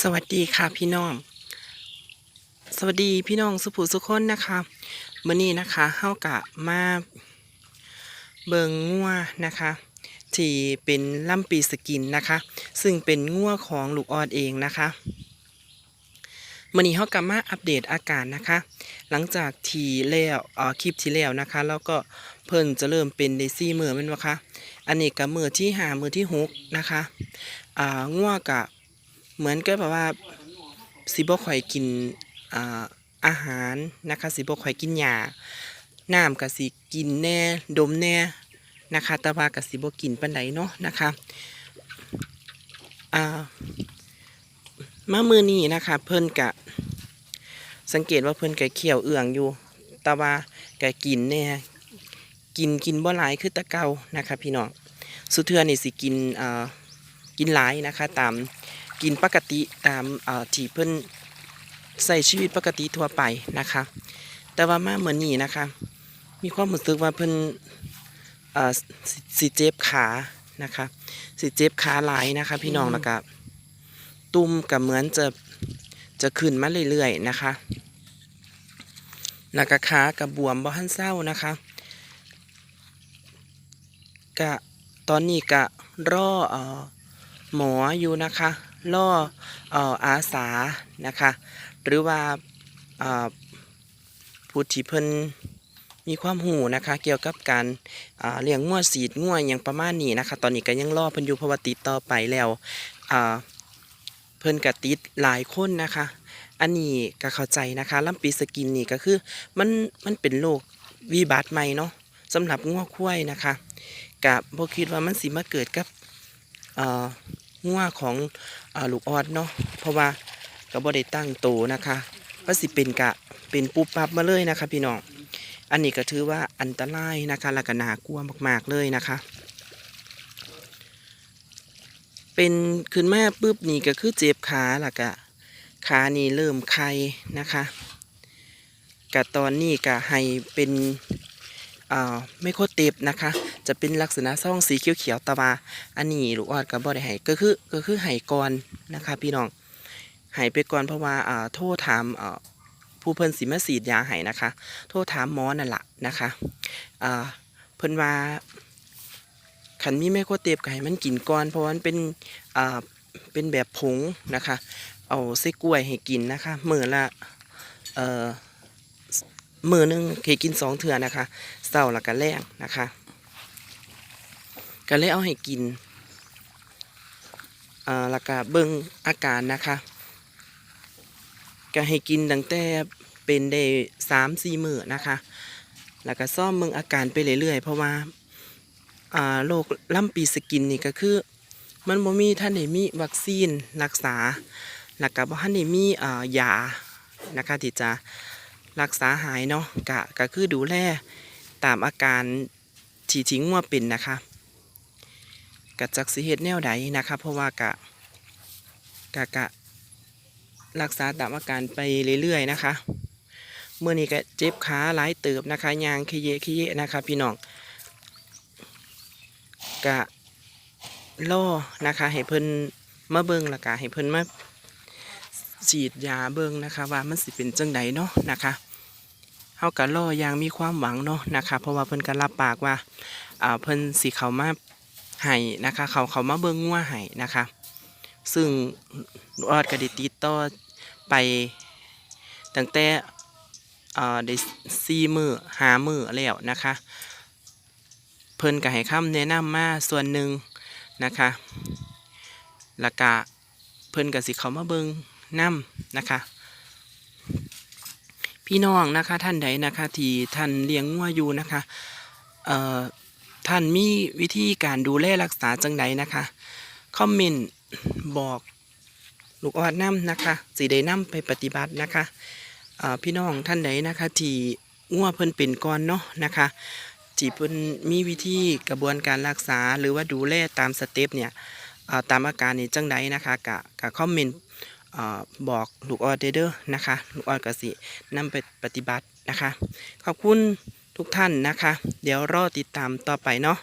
สวัสดีค่ะพี่น้อง สวัสดีพี่น้องสุภูสุคนนะคะมื่อนี้นะคะเฮากะมาเบิงงัวนะคะที่เป็นล่ำปีสกินนะคะ ซึ่งเป็นงัวของลูกออดเองนะคะมื่อนี้เฮากะมาอัปเดตอาการนะคะ หลังจากที่แล้วเอ่อคลิปที่แล้วนะคะ แล้วก็เพิ่นจะเริ่มเป็นเดซี่เมือแมันวะคะอันนี้กับมือที่หามือที่หกนะคะอ่างัวกะ เหมือนกับแบบว่าสิบ่ค่อยกินอ่าอาหารนะคะสิบ่ค่อยกินหญ้าน้ำก็สิกินแน่ดมแน่นะคะต่ว่าก็สิบ่กินปานใดเนาะนะคะอ่ามามือนี้นะคะเพิ่นกะสังเกตว่าเพิ่นก็เคี่ยวเอื้องอยู่ต่ว่าก็กินแน่กินกินบ่หลายคือตะเกานะคะพี่น้องสุดเทือนี่สิกินอ่ากินหลายนะคะตาม กินปกติตามที่เพิ่นใส่ชีวิตปกติทั่วไปนะคะ แต่ว่ามาเหมือนนี้นะคะ มีความรู้สึกว่าเพิ่นเอ่อสิสิเจ็บขานะคะสิเจ็บขาหลายนะคะ พี่น้องแล้วก็ตุ่มกับเหมือนจะจะขึ้นมาเรื่อยๆนะคะแล้วก็ขากับบวมบ่ทันเศร้านะคะกะตอนนี้กะร่อหมออยู่นะคะ ล่อเอ่อาสานะคะ หรือว่าผู้ที่เพิ่นมีความหูนะคะ เกี่ยวกับการาเลี้ยงงัวสีดงัวอย่างประมาณนี้นะคะ ตอนนี้ก็ยังรอเพิ่นอยู่เพราะว่าติดต่อไปแล้วเพิ่นก็ติดหลายคนนะคะ อันนี้ก็เข้าใจนะคะลำปีสกินนี่ก็คือมันมันเป็นโรควิบัติใหม่เนาะสำหรับงัวควายนะคะกะบ่คิดว่ามันสิมาเกิดกับงัวของ ลูกออดเนาะเพราะว่าก็บ่ได้ตั้งโตนะคะว่าสิเป็นกะเป็นปุ๊บปั๊บมาเลยนะคะ พี่น้องอันนี้ก็ถือว่าอันตรายนะคะและก็น่ากลัวมาก ๆเลยนะคะ เป็นขึ้นมาปุ๊บนี่ก็คือเจ็บขาและกะขานี่เริ่มไข้นะคะกะตอนนี้กะให้เป็นอ่าไม่โคตรเต็บนะคะ จะเป็นลักษณะซ่องสีเขียวๆแตะวาอันนี้ลูกออดกับบ่ได้ให้ก็คือก็คือให้ก่อนนะคะพี่น้องให้ไปก่อนเพราะว่าอ่าโทษถามอ่าผู้เพิ่นสิมาสีดยาให้นะคะ โทษถามหมอนั่นละนะคะอ่าเพิ่นว่าขันมีแม่โคเตบก็ให้มันกินก่อน เพราะวันเป็นอ่าเป็นแบบผงนะคะ เอาไส้กล้วยให้กินนะคะมือละเอ่อมือหนึงให้กินสองเทื่อนะคะเช้าล้วก็แลงนะคะ ก็เลยเอาให้กินอ่าแล้วก็เบิ่งอาการนะคะก็ให้กินตั้งแต่เป็นได้สามสี่มื้อนะคะ แล้วก็ซ่อมเบิ่งอาการไปเรื่อยๆ เพราะว่าอ่าโรคล่ำปีสกินนี่ก็คือ มันบ่มีท่านได้มีวัคซีนรักษา แล้วก็บ่ทันได้มีอ่ายานะคะที่จะรักษาหายเนาะก็ก็คือดูแลตามอาการที่ทิ้งว่าเป็นนะคะ กะจักสิเฮ็ดแนวใดนะคะเพราะว่ากะกะกะรักษาตามอาการไปเรื่อยๆนะคะเมื่อนี้ก็เจ็บขาหลายเติบนะคะยางขี้เยะขี้เยะนะคะพี่น้องกะล่อนะคะให้เพิ่นมาเบิ่งละกะให้เพิ่นมาฉีดยาเบิ่งนะคะ ว่ามันสิเป็นจังใดเนาะนะคะเฮากะล่ออย่างมีความหวังเนาะนะคะ เพราะว่าเพิ่นก็รับปากว่าอ่าเพิ่นสิเข้ามา ให้นะคะ เขาเขามาเบิ่งงัวให้นะคะ ซึ่งออดก็ได้ติดต่อไปตั้งแต่เอ่อได้สี่มือหามือแล้วนะคะ เพิ่นก็ให้คำแนะนำมาส่วนหนึ่งนะคะแล้วก็เพิ่นก็สิเขามาเบิ่งนํนะคะ พี่น้องนะคะท่านใดนะคะที่ท่านเลี้ยงงัวอยู่นะคะเอ่อ ท่านมีวิธีการดูแลรักษาจังใดนะคะ คอมเมนต์บอกลูกออดน้ำนะคะสีได้น้ำไปปฏิบัตินะคะพี่น้องท่านใดนะคะที่ง่วเพิ่นเป็นก่อนเนาะนะคะที่เพิ่นมีวิธีกระบวนการรักษาหรือว่าดูแลตามสเต็ปเนี่ยตามอาการนี่จังใดนะคะกะกะคอมเมนต์บอกลูกออดเด้อนะคะลูกออดก็สินำไปปฏิบัตินะคะ ขอบคุณ ทุกท่านนะคะ เดี๋ยวรอติดตามต่อไปเนาะ